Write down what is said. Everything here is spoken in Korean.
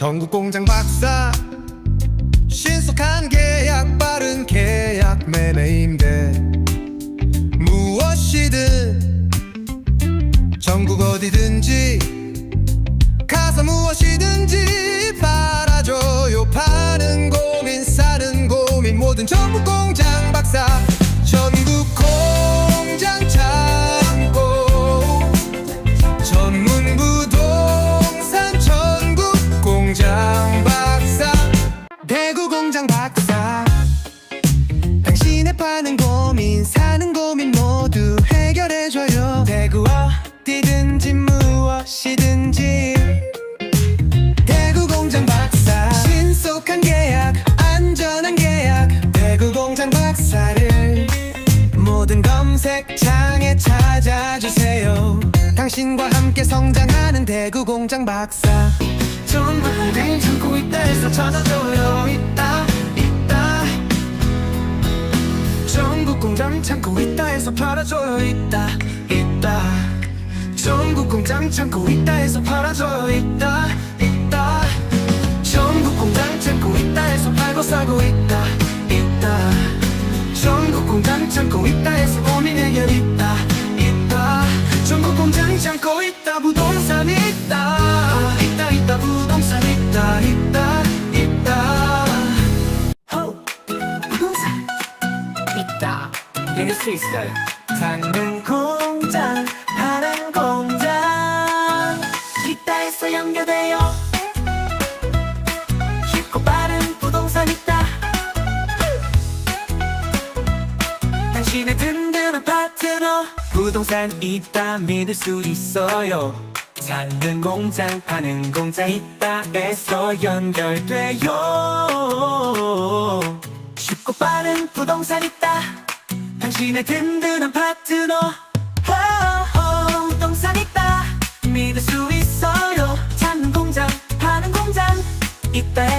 전국 공장 박사. 신속한 계약 빠른 계약 매매임대. 무엇이든 전국 어디든지 가서 무엇이든지 팔아줘요. 파는 고민 사는 고민 모든 전국 공장 박사 검색창에 찾아주세요. 당신과 함께 성장하는 대구 공장 박사. 정말 참고 있다 해서 찾아줘요. 있다 있다. 전국 공장 참고 있다 해서 팔아줘요. 있다 있다. 전국 공장 참고 있다 해서 팔아줘요. 있다 참고 있다 해서 해결 있다. 있다. 전국 공장 참고 있다. 부동산 있다. 있다 있다. 부동산 있다. 있다 있다. 호! 부동산 있다. 이길 수 있어요. 사는 공장 부동산 있다 믿을 수 있어요. 찾는 공장 파는 공장 있다 에서 연결돼요. 쉽고 빠른 부동산 있다. 당신의 든든한 파트너. 오, 오, 부동산 있다 믿을 수 있어요. 찾는 공장 파는 공장 있다